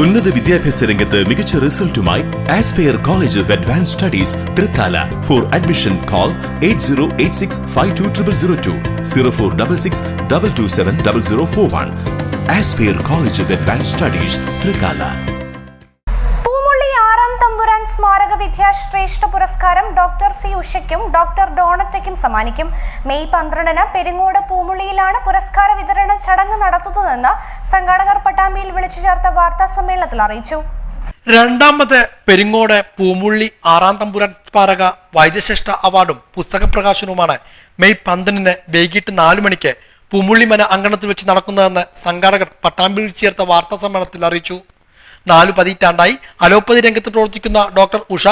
ഉന്നത വിദ്യാഭ്യാസ രംഗത്ത് മികച്ച റിസൾട്ടുമായി aspire college of advance studies Thrithala. For admission call eight zero eight six five two triple zero two zero four double six double two seven double zero four one aspire college of advance studies Thrithala. വിദ്യാശ്രേഷ്ഠ പുരസ്കാരം doctor C ഉഷയ്ക്കും doctor ഡോണറ്റയ്ക്കും സമ്മാനിക്കും. May പന്ത്രണ്ടിന് പെരിങ്ങോട് പൂമുളിയിലാണ് പുരസ്കാര വിതരണ ചടങ്ങ് നടത്തുന്നതെന്ന് സംഘാടകർ പട്ടാമ്പിയിൽ വിളിച്ചു ചേർത്ത വാർത്താ സമ്മേളനത്തിൽ അറിയിച്ചു. രണ്ടാമത് പെരിങ്ങോട് പൂമുള്ളി ആറാം തമ്പുരാൻ സ്മാരക വൈദ്യശ്രേഷ്ഠ അവാർഡും പുസ്തക പ്രകാശനവുമാണ് മെയ് പന്ത്രണ്ടിന് വൈകിട്ട് നാലു മണിക്ക് പൂമുള്ളിമന അങ്കണത്തിൽ വെച്ച് നടക്കുന്നതെന്ന് സംഘാടകർ പട്ടാമ്പിയിൽ ചേർത്ത വാർത്താ സമ്മേളനത്തിൽ അറിയിച്ചു. നാലു പതിറ്റാണ്ടായി അലോപ്പതി രംഗത്ത് പ്രവർത്തിക്കുന്ന ഡോക്ടർ ഉഷ.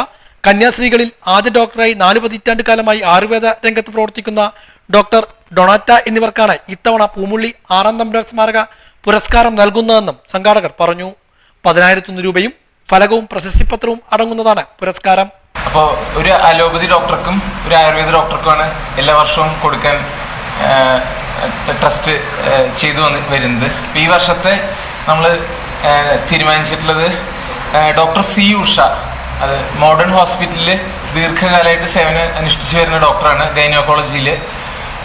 കന്യാസ്ത്രീകളിൽ ആദ്യ ഡോക്ടറായി നാല് പതിറ്റാണ്ട് കാലമായി ആയുർവേദ രംഗത്ത് പ്രവർത്തിക്കുന്ന ഡോക്ടർ ഡൊണാറ്റ എന്നിവർക്കാണ് ഇത്തവണ പൂമുള്ളി ആറാം തമ്പുരാൻ സ്മാരക പുരസ്കാരം നൽകുന്നതെന്നും സംഘാടകർ പറഞ്ഞു. പതിനായിരത്തൊന്ന് രൂപയും ഫലകവും പ്രശസ്തിപത്രവും അടങ്ങുന്നതാണ് പുരസ്കാരം. അപ്പോൾ ഒരു അലോപ്പതി ഡോക്ടർക്കും ഒരു ആയുർവേദ ഡോക്ടർക്കുമാണ് എല്ലാ വർഷവും കൊടുക്കാൻ ട്രസ്റ്റ് ചെയ്തു വന്ന് വരുന്നത്. ഈ വർഷത്തെ നമ്മൾ തീരുമാനിച്ചിട്ടുള്ളത് ഡോക്ടർ സി ഉഷ. അത് മോഡേൺ ഹോസ്പിറ്റലിൽ ദീർഘകാലമായിട്ട് സേവനം അനുഷ്ഠിച്ചു വരുന്ന ഡോക്ടറാണ് ഗൈനോക്കോളജിയിൽ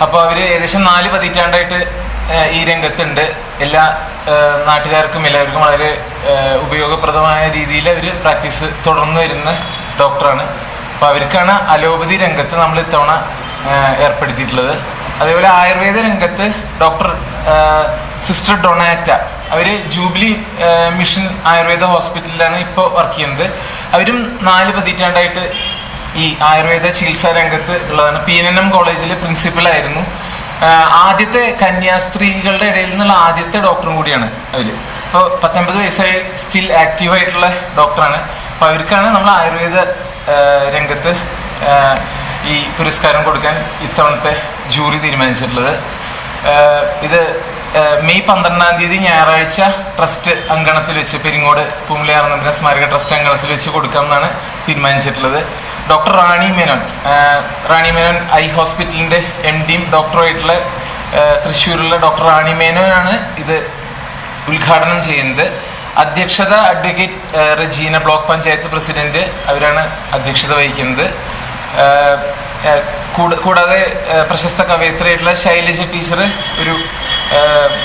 അപ്പോൾ അവർ ഏകദേശം നാല് പതിറ്റാണ്ടായിട്ട് ഈ രംഗത്തുണ്ട്. എല്ലാ നാട്ടുകാർക്കും എല്ലാവർക്കും വളരെ ഉപയോഗപ്രദമായ രീതിയിൽ അവർ പ്രാക്ടീസ് തുടർന്ന് വരുന്ന ഡോക്ടറാണ്. അപ്പോൾ അവർക്കാണ് അലോപതി രംഗത്ത് നമ്മൾ ഇത്തവണ ഏർപ്പെടുത്തിയിട്ടുള്ളത്. അതേപോലെ ആയുർവേദ രംഗത്ത് ഡോക്ടർ സിസ്റ്റർ ഡൊണാറ്റ. അവർ ജൂബിലി മിഷൻ ആയുർവേദ ഹോസ്പിറ്റലിലാണ് ഇപ്പോൾ വർക്ക് ചെയ്യുന്നത്. അവരും നാല് പതിറ്റാണ്ടായിട്ട് ഈ ആയുർവേദ ചികിത്സാ രംഗത്ത് ഉള്ളതാണ്. പി എൻ എം കോളേജിലെ പ്രിൻസിപ്പലായിരുന്നു ആദ്യത്തെ കന്യാസ്ത്രീകളുടെ ഇടയിൽ നിന്നുള്ള ആദ്യത്തെ ഡോക്ടറും കൂടിയാണ് അവർ ഇപ്പോൾ പത്തൊമ്പത് വയസ്സായി സ്റ്റിൽ ആക്റ്റീവ് ആയിട്ടുള്ള ഡോക്ടറാണ്. അപ്പോൾ അവർക്കാണ് നമ്മൾ ആയുർവേദ രംഗത്ത് ഈ പുരസ്കാരം കൊടുക്കാൻ ഇത്തവണത്തെ ജൂറി തീരുമാനിച്ചിട്ടുള്ളത്. ഇത് മെയ് പന്ത്രണ്ടാം തീയതി ഞായറാഴ്ച ട്രസ്റ്റ് അങ്കണത്തിൽ വെച്ച് പെരിങ്ങോട് പൂമുളിയാർന്നതിന്റെ സ്മാരക ട്രസ്റ്റ് അങ്കണത്തിൽ വെച്ച് കൊടുക്കാമെന്നാണ് തീരുമാനിച്ചിട്ടുള്ളത്. ഡോക്ടർ റാണി മേനോൻ റാണി മേനോൻ ഐ ഹോസ്പിറ്റലിന്റെ എം ഡിയും ഡോക്ടറുമായിട്ടുള്ള തൃശ്ശൂരിലുള്ള ഡോക്ടർ റാണി മേനോനാണ് ഇത് ഉദ്ഘാടനം ചെയ്യുന്നത്. അധ്യക്ഷത advocate Rajeena block panchayat president അവരാണ് അധ്യക്ഷത വഹിക്കുന്നത്. കൂടാതെ പ്രശസ്ത കവയിത്രിയായിട്ടുള്ള ശൈലജ ടീച്ചർ ഒരു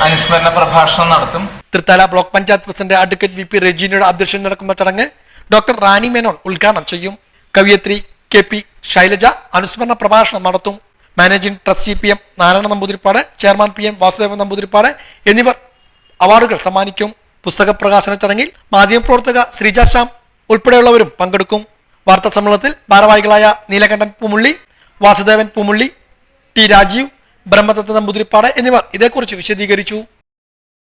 അനുസ്മരണ പ്രഭാഷണം നടത്തും. Thrithala block panchayat president advocate V P റെജീനയുടെ അധ്യക്ഷതയിൽ നടക്കുന്ന ചടങ്ങ് ഡോക്ടർ റാണി മേനോൻ ഉദ്ഘാടനം ചെയ്യും. കവിയത്രി കെ പി ശൈലജ അനുസ്മരണ പ്രഭാഷണം നടത്തും. Managing trustee P M Narayana Namboothiripad chairman P M Vasudevan Namboothiripad എന്നിവർ അവാർഡുകൾ സമ്മാനിക്കും. പുസ്തക പ്രകാശന ചടങ്ങിൽ മാധ്യമപ്രവർത്തക ശ്രീജ ശ്യാം ഉൾപ്പെടെയുള്ളവരും പങ്കെടുക്കും. വാർത്താ സമ്മേളനത്തിൽ ഭാരവാഹികളായ നീലകണ്ഠൻ പൂമുള്ളി വാസുദേവൻ പൂമുള്ളി ടി രാജീവ് ബ്രഹ്മദത്ത നമ്പൂതിരിപ്പാട് എന്നിവർ ഇതേക്കുറിച്ച് വിശദീകരിച്ചു.